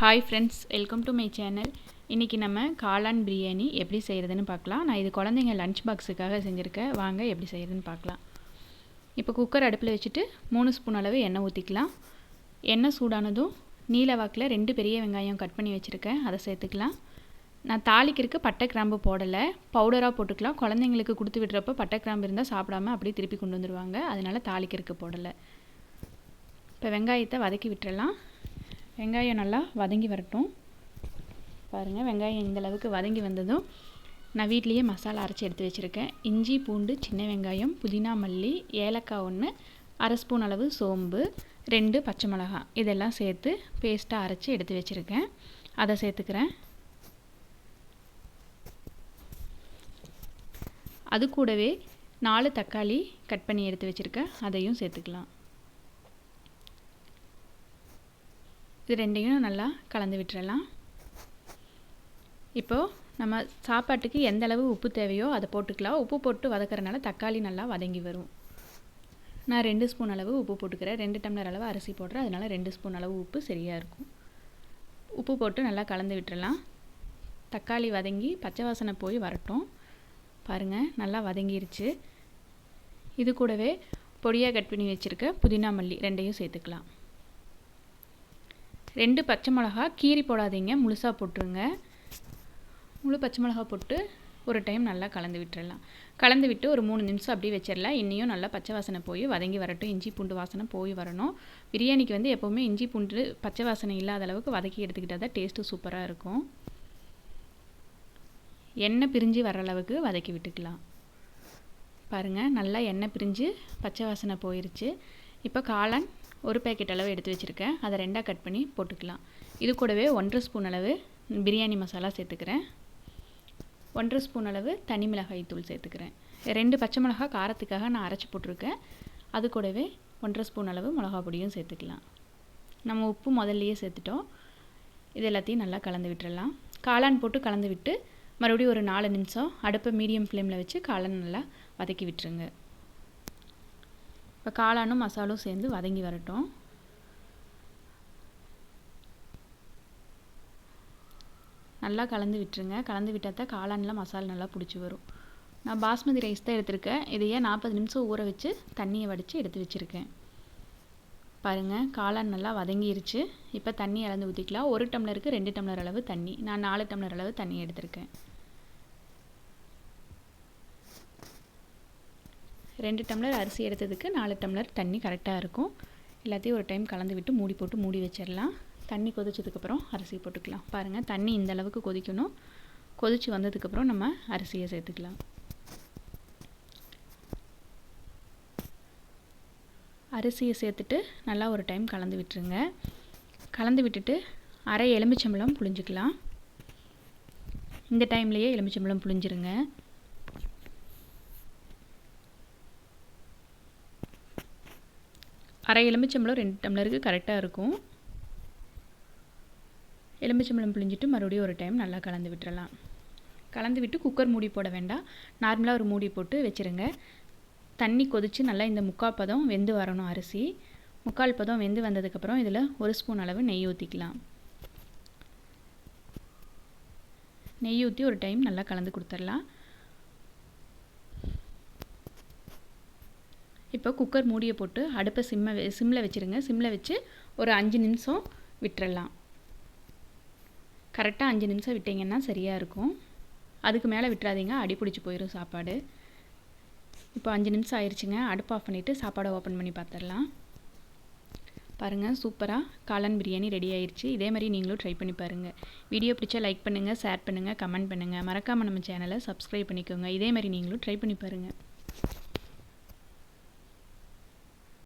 Hi friends welcome to my channel இன்றைக்கி நம்ம காளான் பிரியாணி எப்படி செய்கிறதுன்னு பார்க்கலாம். நான் இது குழந்தைங்க லன்ச் பாக்ஸுக்காக செஞ்சுருக்கேன். வாங்க எப்படி செய்கிறதுன்னு பார்க்கலாம். இப்போ குக்கர் அடுப்பில் வச்சுட்டு மூணு ஸ்பூன் அளவு எண்ணெய் ஊற்றிக்கலாம் எண்ணெய் சூடானதும் நீல வாக்கில் ரெண்டு பெரிய வெங்காயம் கட் பண்ணி வச்சுருக்கேன். அதை சேர்த்துக்கலாம். நான் தாளிக்கிறதுக்கு பட்டை கிராம்பு போடலை. பவுடராக போட்டுக்கலாம். குழந்தைங்களுக்கு கொடுத்து விடுறப்ப பட்டை கிராம்பு இருந்தால் சாப்பிடாம அப்படியே திருப்பி கொண்டு வந்துடுவாங்க அதனால் தாளிக்கிறதுக்கு போடலை. இப்போ வெங்காயத்தை வதக்கி விட்டுறலாம். வெங்காயம் நல்லா வதங்கி வரட்டும். பாருங்கள் வெங்காயம் இந்தளவுக்கு வதங்கி வந்ததும் நான் வீட்லேயே மசாலா அரைச்சி எடுத்து வச்சுருக்கேன். இஞ்சி பூண்டு சின்ன வெங்காயம் புதினா மல்லி ஏலக்காய் ஒன்று அரை ஸ்பூன் அளவு சோம்பு ரெண்டு பச்சை மிளகாய். இதெல்லாம் சேர்த்து பேஸ்ட்டாக அரைச்சி எடுத்து வச்சுருக்கேன். அதை சேர்த்துக்கிறேன். அது கூடவே நாலு தக்காளி கட் பண்ணி எடுத்து வச்சுருக்கேன். அதையும் சேர்த்துக்கலாம். இது ரெண்டையும் நல்லா கலந்து விட்டுறலாம். இப்போது நம்ம சாப்பாட்டுக்கு எந்த அளவு உப்பு தேவையோ அதை போட்டுக்கலாம். உப்பு போட்டு வதக்கிறனால தக்காளி நல்லா வதங்கி வரும். நான் ரெண்டு ஸ்பூன் அளவு உப்பு போட்டுக்கிறேன். ரெண்டு டம்ளர் அளவு அரிசி போடுறேன். அதனால் ரெண்டு ஸ்பூன் அளவு உப்பு சரியாக இருக்கும். உப்பு போட்டு நல்லா கலந்து விட்டுறலாம். தக்காளி வதங்கி பச்சை வாசனை போய் வரட்டும். பாருங்கள் நல்லா வதங்கிருச்சு. இது கூடவே பொடியாக கட் பண்ணி வச்சுருக்க புதினா மல்லி ரெண்டையும் சேர்த்துக்கலாம். ரெண்டு பச்சை மிளகா கீரி போடாதீங்க முழுசாக போட்டுருங்க. முழு பச்சை மிளகா போட்டு ஒரு டைம் நல்லா கலந்து விட்டுறலாம். கலந்து விட்டு ஒரு மூணு நிமிஷம் அப்படியே வச்சிடலாம் இன்னியும் நல்லா பச்சை வாசனை போய் வதங்கி வரட்டும். இஞ்சி பூண்டு வாசனை போய் வரணும். பிரியாணிக்கு வந்து எப்போவுமே இஞ்சி பூண்டு பச்சை வாசனை இல்லாத அளவுக்கு வதக்கி எடுத்துக்கிட்டால் தான் டேஸ்ட்டு சூப்பராக இருக்கும். எண்ணெய் பிரிஞ்சு வர அளவுக்கு வதக்கி விட்டுக்கலாம். பாருங்கள் நல்லா எண்ணெய் பிரிஞ்சு பச்சை வாசனை போயிருச்சு. இப்போ காளான் ஒரு பேக்கெட் அளவு எடுத்து வச்சுருக்கேன். அதை ரெண்டாக கட் பண்ணி போட்டுக்கலாம். இது கூடவே ஒன்றரை ஸ்பூன் அளவு பிரியாணி மசாலா சேர்த்துக்கிறேன். ஒன்றரை ஸ்பூன் அளவு தனி மிளகாய் தூள் சேர்த்துக்கிறேன். ரெண்டு பச்சை மிளகாய் காரத்துக்காக நான் அரைச்சி போட்டிருக்கேன். அது கூடவே ஒன்றரை ஸ்பூன் அளவு மிளகா பொடியும் சேர்த்துக்கலாம். நம்ம உப்பு முதல்லையே சேர்த்துட்டோம். இது எல்லாத்தையும் நல்லா கலந்து விட்டுடலாம் காளான் போட்டு கலந்து விட்டு மறுபடியும் ஒரு நாலு நிமிஷம் அடுப்பை மீடியம் ஃப்ளேமில் வச்சு காளான் நல்லா வதக்கி விட்டுருங்க. இப்போ காளானும் மசாலும் சேர்ந்து வதங்கி வரட்டும். நல்லா கலந்து விட்டுருங்க. கலந்து விட்டால் தான் காளானில் மசாலா நல்லா பிடிச்சி வரும். நான் பாஸ்மதி ரைஸ் தான் எடுத்திருக்கேன். இதையே நாற்பது நிமிஷம் ஊற வச்சு தண்ணியை வடித்து எடுத்து வச்சுருக்கேன். பாருங்கள் காளான் நல்லா வதங்கிருச்சு. இப்போ தண்ணி இறந்து ஊற்றிக்கலாம் ஒரு டம்ளருக்கு ரெண்டு டம்ளர் அளவு தண்ணி. நான் நாலு டம்ளர் அளவு தண்ணி எடுத்திருக்கேன். ரெண்டு டம்ளர் அரிசி எடுத்ததுக்கு நாலு டம்ளர் தண்ணி கரெக்டாக இருக்கும். எல்லாத்தையும் ஒரு டைம் கலந்து விட்டு மூடி போட்டு மூடி வச்சிடலாம். தண்ணி கொதிச்சதுக்கப்புறம் அரிசி போட்டுக்கலாம். பாருங்கள் தண்ணி இந்த அளவுக்கு கொதிக்கணும். கொதித்து வந்ததுக்கப்புறம் நம்ம அரிசியை சேர்த்துக்கலாம். அரிசியை சேர்த்துட்டு நல்லா ஒரு டைம் கலந்து விட்டுருங்க. கலந்து விட்டுட்டு அரை எலுமிச்சம்பழம் புழிஞ்சிக்கலாம். இந்த டைம்லேயே எலுமிச்சம்பழம் புழிஞ்சிருங்க. அரை எலுமிச்சம்பழம் ரெண்டு டம்ளருக்கு கரெக்டாக இருக்கும். எலுமிச்சம்பழம் பிழிஞ்சிட்டு மறுபடியும் ஒரு டைம் நல்லா கலந்து விட்டுறலாம். கலந்து விட்டு குக்கர் மூடி போட வேண்டாம். நார்மலாக ஒரு மூடி போட்டு வச்சுருங்க. தண்ணி கொதித்து நல்லா இந்த முக்கால் பதம் வெந்து வரணும் அரிசி. முக்கால் பதம் வெந்து வந்ததுக்கப்புறம் இதில் ஒரு ஸ்பூன் அளவு நெய் ஊற்றிக்கலாம் நெய் ஊற்றி ஒரு டைம் நல்லா கலந்து கொடுத்துடலாம். இப்போ குக்கர் மூடியை போட்டு அடுப்பை சிம்ம சிம்மில் வச்சுருங்க. சிம்மில் வச்சு ஒரு அஞ்சு நிமிஷம் விட்டுறலாம். கரெக்டாக அஞ்சு நிமிஷம் விட்டிங்கன்னா சரியாக இருக்கும். அதுக்கு மேலே விட்டுறாதீங்க. அடி பிடிச்சி போயிடும் சாப்பாடு. இப்போ அஞ்சு நிமிஷம் ஆயிடுச்சுங்க அடுப்பு ஆஃப் பண்ணிவிட்டு சாப்பாடை ஓப்பன் பண்ணி பார்த்துடலாம் பாருங்கள் சூப்பராக காளான் பிரியாணி ரெடி ஆயிடுச்சு இதே மாதிரி நீங்களும் ட்ரை பண்ணி பாருங்கள் வீடியோ பிடிச்சா லைக் பண்ணுங்கள் ஷேர் பண்ணுங்கள் கமெண்ட் பண்ணுங்கள் மறக்காமல் நம்ம சேனலை சப்ஸ்கிரைப் பண்ணிக்கோங்க. இதே மாதிரி நீங்களும் ட்ரை பண்ணி பாருங்கள்